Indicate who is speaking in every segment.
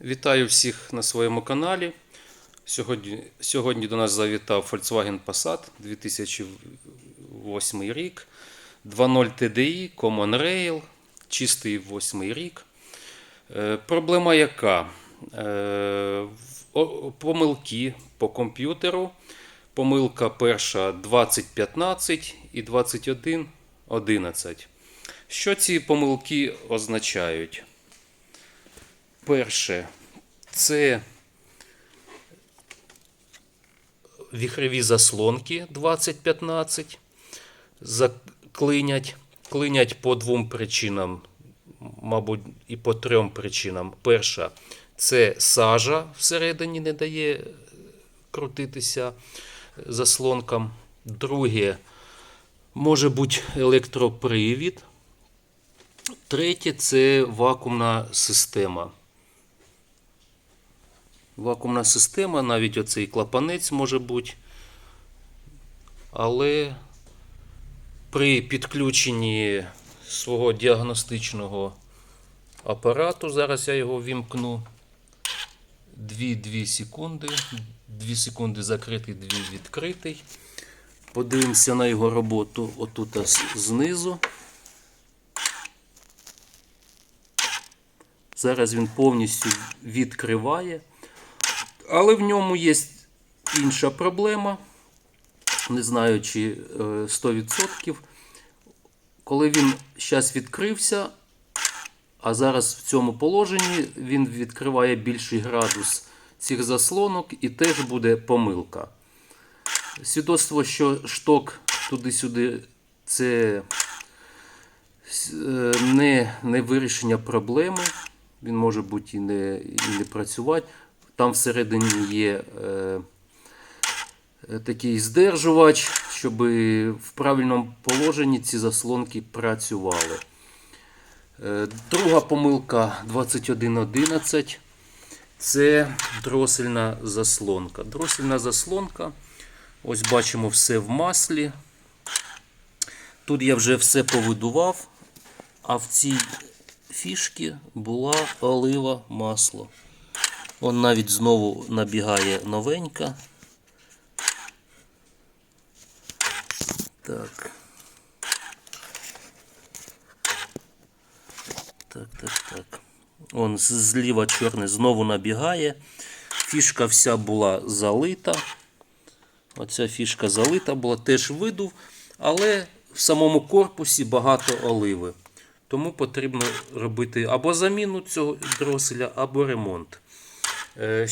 Speaker 1: Вітаю всіх на своєму каналі. Сьогодні, сьогодні до нас завітав Volkswagen Passat 2008 рік, 2.0 TDI, Common Rail, чистий 8 рік. Е, проблема яка? Е, помилки по комп'ютеру. Помилка перша 2015 і 2111. Що ці помилки означають? Перше, це віхрові заслонки 2015 заклинять. Клинять по двом причинам, мабуть, і по трьом причинам. Перша це сажа всередині не дає крутитися заслонкам. Друге, може бути електропривід. Третє це вакуумна система. Вакуумна система, навіть оцей клапанець може бути. Але при підключенні свого діагностичного апарату, зараз я його вімкну. 2-2 секунди. 2 секунди закритий, 2 відкритий. Подивимося на його роботу отут знизу. Зараз він повністю відкриває. Але в ньому є інша проблема. Не знаю, чи е, 100%. Коли він зараз відкрився, а зараз в цьому положенні він відкриває більший градус цих заслонок і теж буде помилка. Свідоцтво, що шток туди-сюди це е, не, не вирішення проблеми. Він може бути і не, і не працювати. Там всередині є е, е, такий здержувач, щоб в правильному положенні ці заслонки працювали. Е, друга помилка 2111 це дросельна заслонка. Дросельна заслонка. Ось бачимо все в маслі. Тут я вже все повидував, а в цій фішці була олива масло. Он навіть знову набігає новенька. Так. Так, так, так. Он зліва чорне знову набігає. Фішка вся була залита. Оця фішка залита була, теж видув, але в самому корпусі багато оливи. Тому потрібно робити або заміну цього дроселя, або ремонт. Е,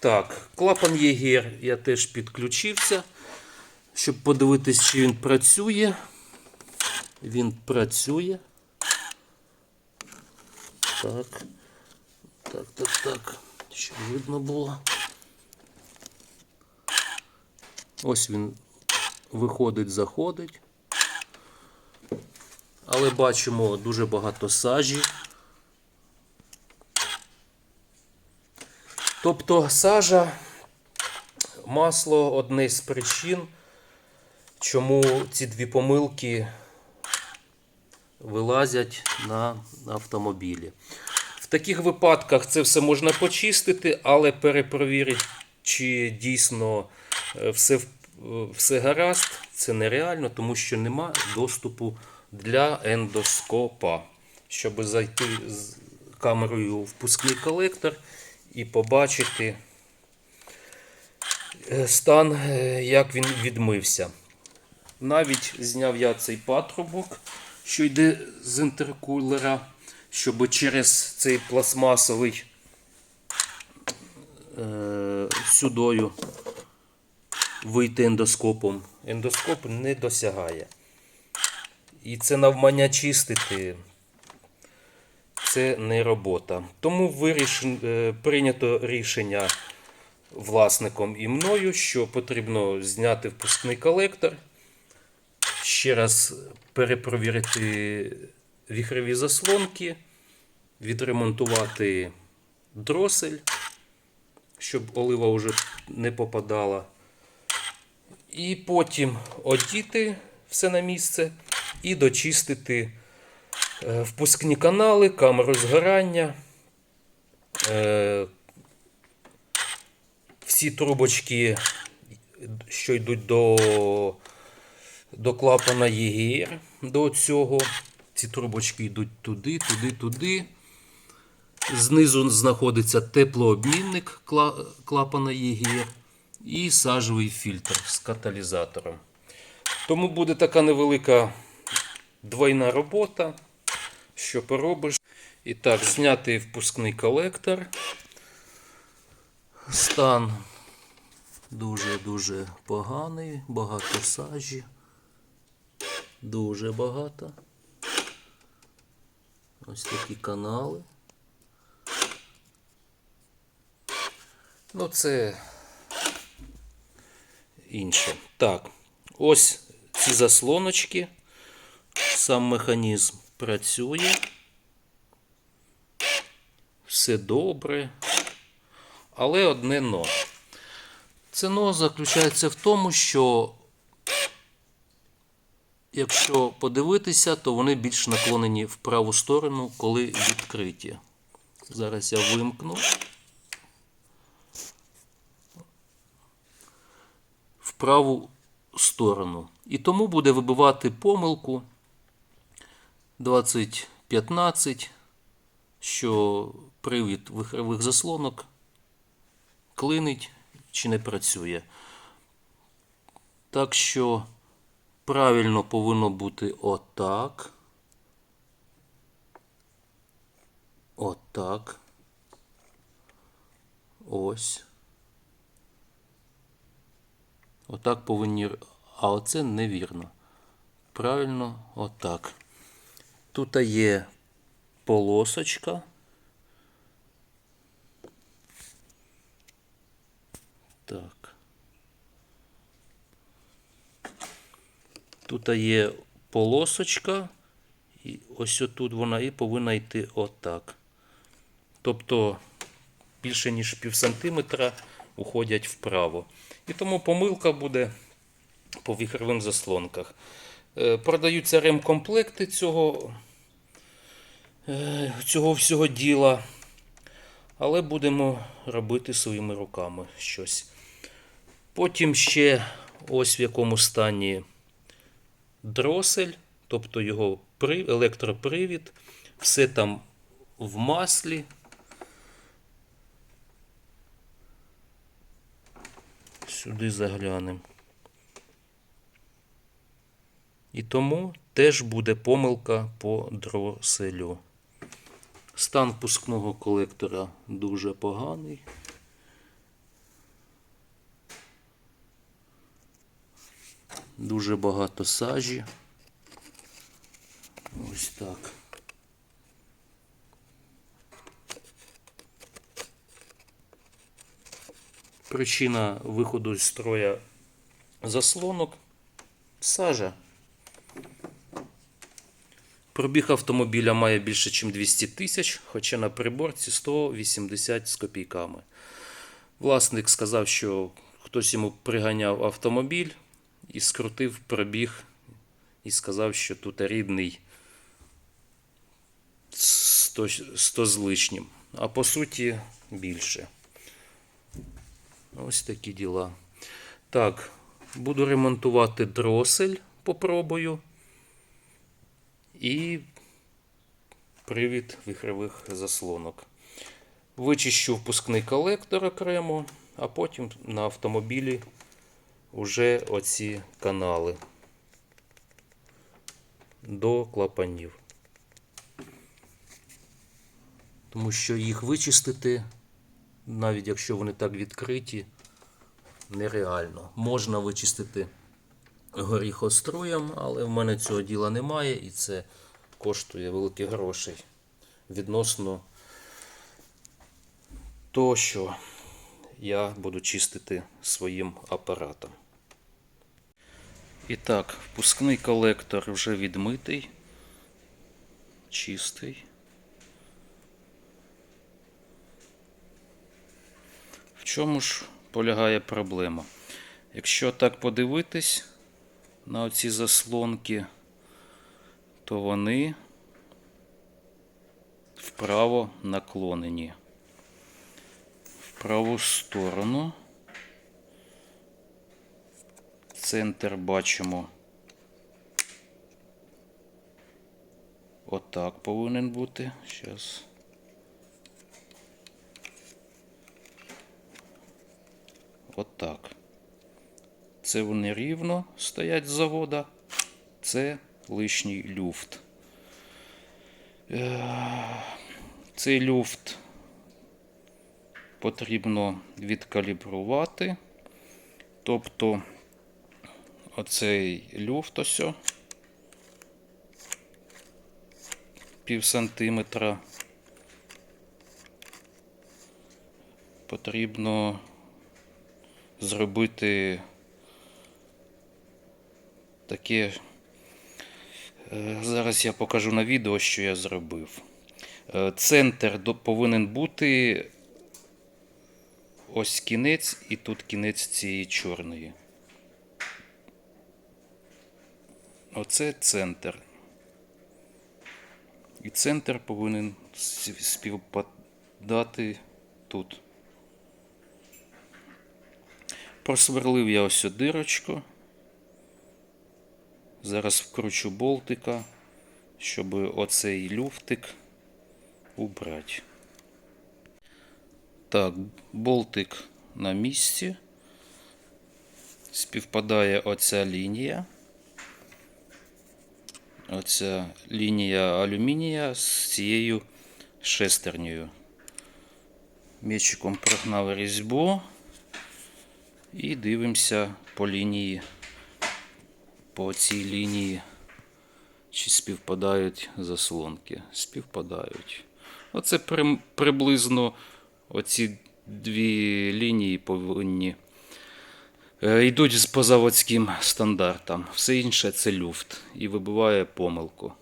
Speaker 1: Так, клапан ЄГР я теж підключився, щоб подивитись, чи він працює. Він працює. Так. Так, так, так. Щоб видно було. Ось він виходить, заходить. Але бачимо дуже багато сажі. Тобто сажа, масло одне з причин, чому ці дві помилки вилазять на автомобілі. В таких випадках це все можна почистити, але перепровірити, чи дійсно е, все, е, все гаразд, це нереально, тому що нема доступу для ендоскопа. Щоб зайти з камерою в пускний колектор і побачити е, стан, е, як він відмився. Навіть зняв я цей патрубок, що йде з інтеркулера, щоб через цей пластмасовий е, сюдою вийти ендоскопом. Ендоскоп не досягає. І це навмання чистити. Це не робота. Тому виріш... е, прийнято рішення власником і мною, що потрібно зняти впускний колектор, ще раз перепровірити віхрові заслонки, відремонтувати дросель, щоб олива вже не попадала. І потім одіти все на місце і дочистити впускні канали, камеру згорання, Е, всі трубочки, що йдуть до, до клапана ЄГР, до цього. Ці трубочки йдуть туди, туди, туди. Знизу знаходиться теплообмінник клапана ЄГР і сажовий фільтр з каталізатором. Тому буде така невелика двойна робота. Що поробиш? І так, зняти впускний колектор. Стан дуже-дуже поганий, багато сажі. Дуже багато. Ось такі канали. Ну, це інше. Так, ось ці заслоночки. Сам механізм працює. Все добре. Але одне но. Це но заключається в тому, що якщо подивитися, то вони більш наклонені в праву сторону, коли відкриті. Зараз я вимкну. В праву сторону. І тому буде вибивати помилку 2015, що привід вихрових заслонок клинить чи не працює. Так що правильно повинно бути отак. Отак. Ось. Отак повинні. А оце невірно. Правильно, отак. Тут є полосочка. Так. Тут є полосочка, і ось отут вона і повинна йти отак. Тобто більше ніж пів сантиметра уходять вправо. І тому помилка буде по віхровим заслонках. Е, Продаються ремкомплекти цього, е, цього всього діла. Але будемо робити своїми руками щось. Потім ще ось в якому стані дросель, тобто його електропривід, все там в маслі. Сюди заглянемо. І тому теж буде помилка по дроселю. Стан пускного колектора дуже поганий. Дуже багато сажі. Ось так. Причина виходу з строя заслонок сажа. Пробіг автомобіля має більше, ніж 200 тисяч, хоча на приборці 180 з копійками. Власник сказав, що хтось йому приганяв автомобіль і скрутив пробіг і сказав, що тут рідний 100, 100 з лишнім. А по суті більше. Ось такі діла. Так, буду ремонтувати дросель, попробую. І привід віхрових заслонок. Вичищу впускний колектор окремо, а потім на автомобілі вже оці канали до клапанів. Тому що їх вичистити, навіть якщо вони так відкриті, нереально. Можна вичистити горіхостроєм, але в мене цього діла немає і це коштує великих грошей відносно того, що я буду чистити своїм апаратом. І так, впускний колектор вже відмитий, чистий. В чому ж полягає проблема? Якщо так подивитись на оці заслонки, то вони вправо наклонені. в праву сторону. Центр бачимо. Отак повинен бути. Зараз. Отак. Це вони рівно стоять з завода. Це лишній люфт. Е, Цей люфт потрібно відкалібрувати. Тобто оцей люфт ось пів сантиметра потрібно зробити таке. е, Зараз я покажу на відео, що я зробив. Е, Центр повинен бути ось кінець і тут кінець цієї чорної. Оце центр. І центр повинен співпадати тут. Просверлив я ось цю дирочку. Зараз вкручу болтика, щоб оцей люфтик убрати. Так, болтик на місці. Співпадає оця лінія. Оця лінія алюмінія з цією шестернею. М'ячиком прогнав різьбу і дивимося по лінії, по цій лінії, чи співпадають заслонки. Співпадають. Оце прим- приблизно оці дві лінії повинні е, йдуть по заводським стандартам. Все інше це люфт і вибиває помилку.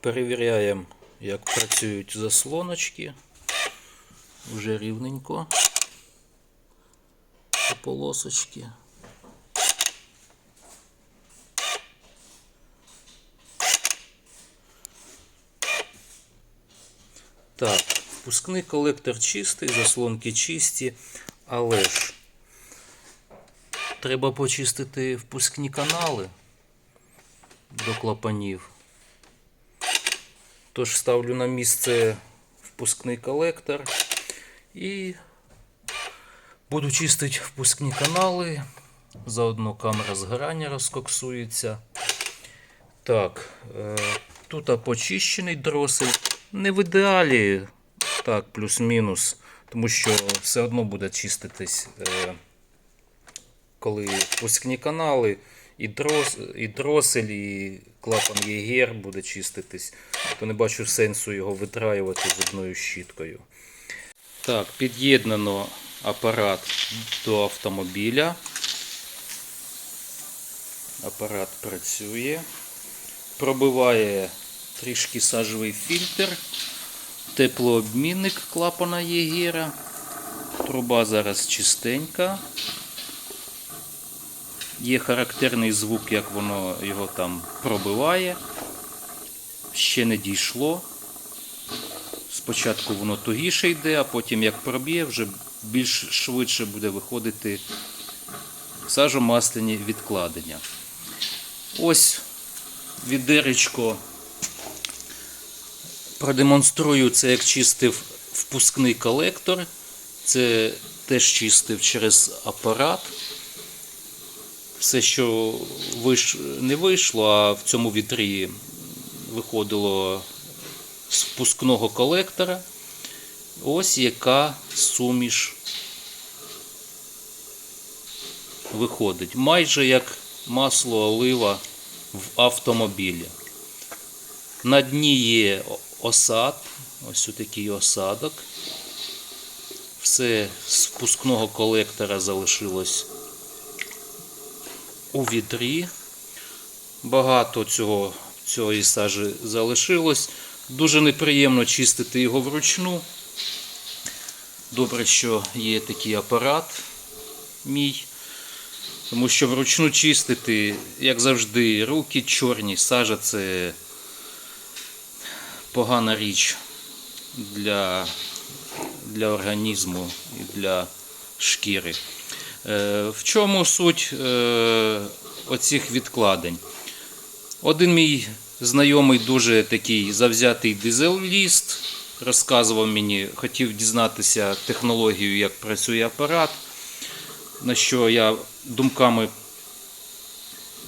Speaker 1: Перевіряємо, як працюють заслоночки. Вже рівненько по полосочки. Так, впускний колектор чистий, заслонки чисті, але ж треба почистити впускні канали до клапанів. Тож ставлю на місце впускний колектор і буду чистити впускні канали. Заодно камера згорання розкоксується. Так, е, тут почищений дросель. Не в ідеалі, так, плюс-мінус, тому що все одно буде чиститись, е, коли впускні канали, і, дрос, і дросель, і клапан ЄГР буде чиститись, то не бачу сенсу його витраювати зубною щіткою. Так, під'єднано апарат до автомобіля. Апарат працює. Пробиває трішки сажовий фільтр, теплообмінник клапана Єгера. Труба зараз чистенька. Є характерний звук, як воно його там пробиває. Ще не дійшло. Спочатку воно тугіше йде, а потім як проб'є, вже більш швидше буде виходити сажомасляні відкладення. Ось відеречко продемонструю це, як чистив впускний колектор. Це теж чистив через апарат. Все, що не вийшло, а в цьому вітрі виходило з впускного колектора. Ось яка суміш виходить. Майже як масло олива в автомобілі. На дні є осад, ось такий осадок. Все з впускного колектора залишилось у відрі. Багато цього, цієї сажі залишилось. Дуже неприємно чистити його вручну. Добре, що є такий апарат мій. Тому що вручну чистити, як завжди, руки чорні, сажа це погана річ. для, для організму і для шкіри. Е, В чому суть е, оцих відкладень? Один мій знайомий дуже такий завзятий дизеліст, розказував мені, хотів дізнатися технологію, як працює апарат, на що я думками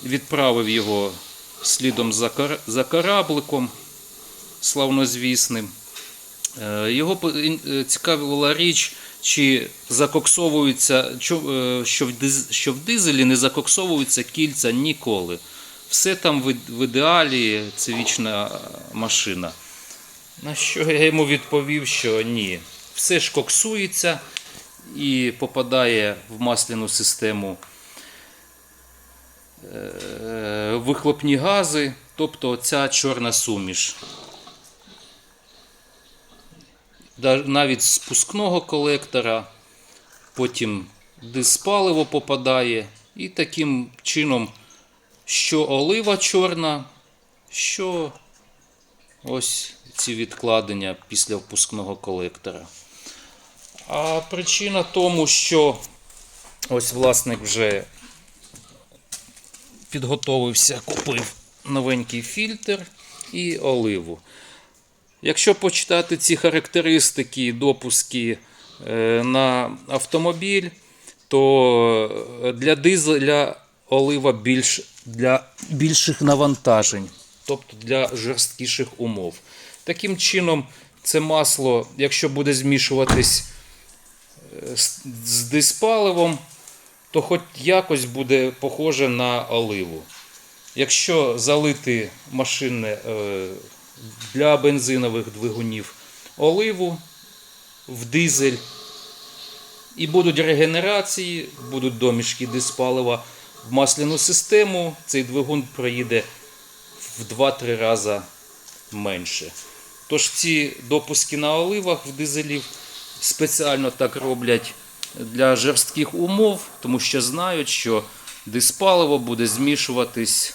Speaker 1: відправив його слідом за корабликом славнозвісним. Е, Його е, цікавила річ, чи закоксовуються, е, що в, дизелі не закоксовуються кільця ніколи. Все там в, ідеалі, це вічна машина. На що я йому відповів, що ні. Все ж коксується і попадає в масляну систему вихлопні гази, тобто ця чорна суміш. Да- Навіть з спускного колектора, потім диспаливо попадає, і таким чином, що олива чорна, що ось ці відкладення після впускного колектора. А причина тому, що ось власник вже підготовився, купив новенький фільтр і оливу. Якщо почитати ці характеристики допуски е, на автомобіль, то е, для дизеля олива більш для більших навантажень, тобто для жорсткіших умов. Таким чином, це масло, якщо буде змішуватись е, з- диспаливом, то хоч якось буде похоже на оливу. Якщо залити машинне для бензинових двигунів оливу в дизель, і будуть регенерації, будуть домішки диспалива в масляну систему, цей двигун проїде в 2-3 рази менше. Тож ці допуски на оливах в дизелів спеціально так роблять для жорстких умов, тому що знають, що диспаливо буде змішуватись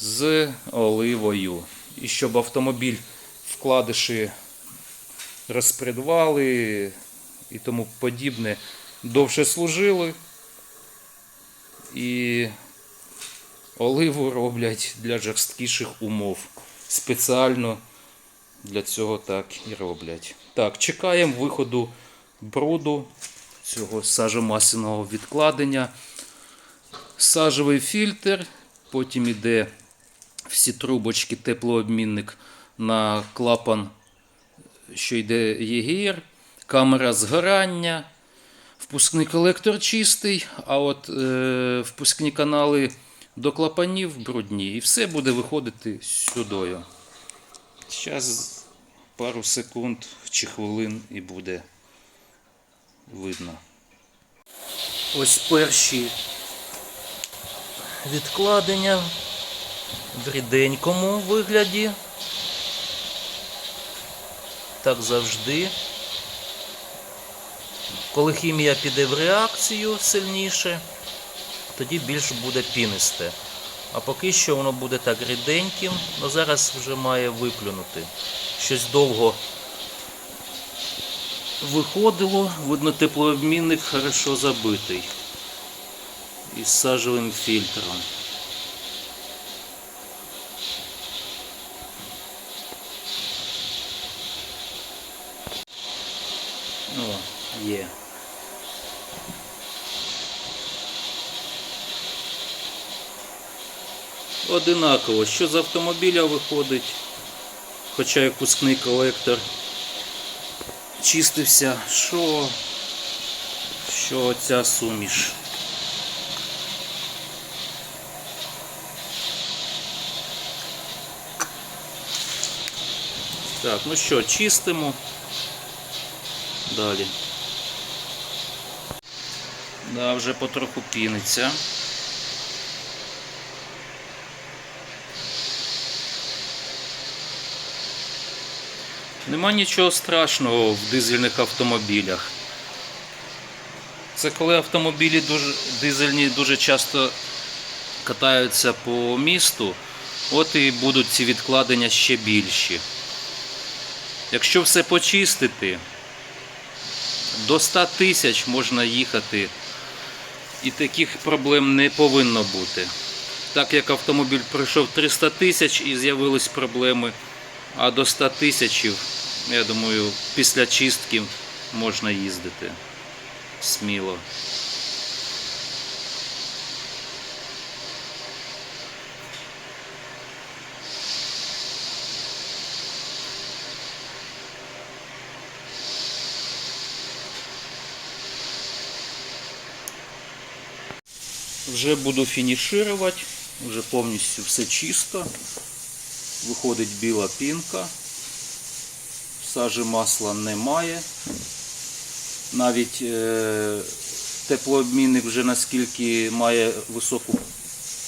Speaker 1: з оливою. І щоб автомобіль вкладиші розпредвали і тому подібне довше служили. І оливу роблять для жорсткіших умов. Спеціально для цього так і роблять. Так, чекаємо виходу бруду цього сажомасляного відкладення. Сажевий фільтр, потім іде всі трубочки, теплообмінник на клапан, що йде ЄГР, камера згорання, впускний колектор чистий, а от е, впускні канали до клапанів брудні. І все буде виходити сюдою. Зараз пару секунд чи хвилин і буде видно. Ось перші відкладення в ріденькому вигляді. Так завжди. Коли хімія піде в реакцію сильніше, тоді більш буде пінисте. А поки що воно буде так ріденьким, але зараз вже має виплюнути. Щось довго виходило, видно теплообмінник хорошо забитий. Із сажевим фільтром. Є. Одинаково, що з автомобіля виходить, хоча і пускний колектор чистився, що, що ця суміш. Так, ну що, чистимо. Далі. Да, вже потроху піниться. Нема нічого страшного в дизельних автомобілях. Це коли автомобілі дуже, дизельні дуже часто катаються по місту, от і будуть ці відкладення ще більші. Якщо все почистити, до 100 тисяч можна їхати, і таких проблем не повинно бути. Так як автомобіль пройшов 300 тисяч і з'явились проблеми, а до 100 тисяч, я думаю, після чистки можна їздити сміло. Вже буду фінішувати, вже повністю все чисто. Виходить біла пінка. Сажі масла немає. Навіть е, теплообмінник вже наскільки має високу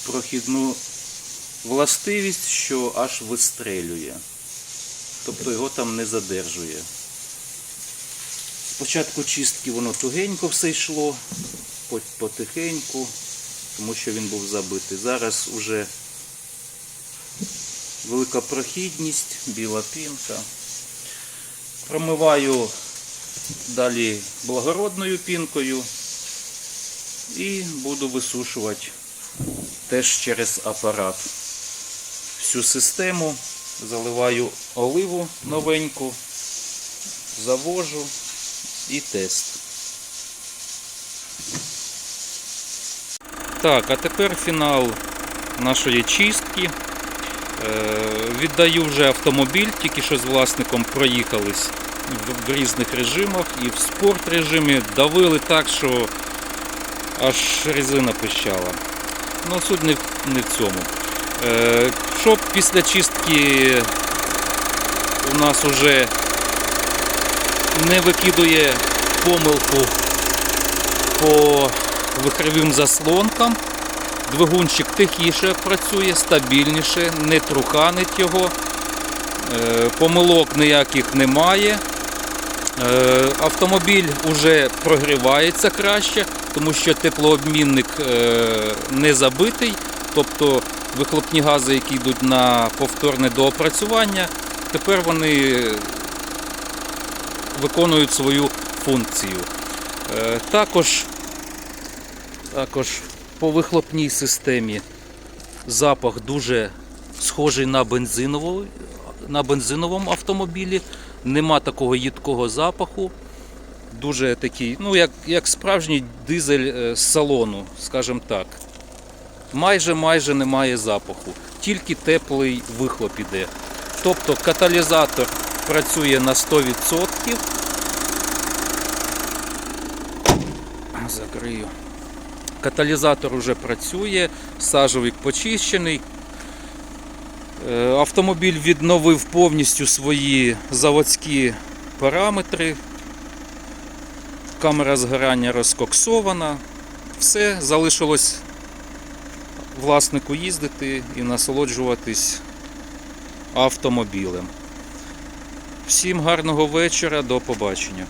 Speaker 1: прохідну властивість, що аж вистрелює. Тобто його там не задержує. Спочатку чистки воно тугенько все йшло, пот- потихеньку, тому що він був забитий. Зараз уже велика прохідність, біла пінка. Промиваю далі благородною пінкою і буду висушувати теж через апарат. Всю систему заливаю оливу новеньку, завожу і тест. Так, а тепер фінал нашої чистки. Е, Віддаю вже автомобіль, тільки що з власником проїхались в, різних режимах і в спорт режимі давили так, що аж резина пищала. Ну, суть не в, не в цьому. Е, Щоб після чистки у нас уже не викидує помилку по вихровим заслонкам. Двигунчик тихіше працює, стабільніше, не труханить його, Е, помилок ніяких немає. Е, Автомобіль вже прогрівається краще, тому що теплообмінник е, не забитий, тобто вихлопні гази, які йдуть на повторне доопрацювання, тепер вони виконують свою функцію. Також, також по вихлопній системі запах дуже схожий на на бензиновому автомобілі. Нема такого їдкого запаху. Дуже такий, ну як, як справжній дизель е, з салону, скажімо так. Майже майже немає запаху, тільки теплий вихлоп іде. Тобто каталізатор працює на 100%. Закрию. Каталізатор вже працює, сажовик почищений. Е, Автомобіль відновив повністю свої заводські параметри. Камера згорання розкоксована. Все залишилось власнику їздити і насолоджуватись автомобілем. Всім гарного вечора, до побачення.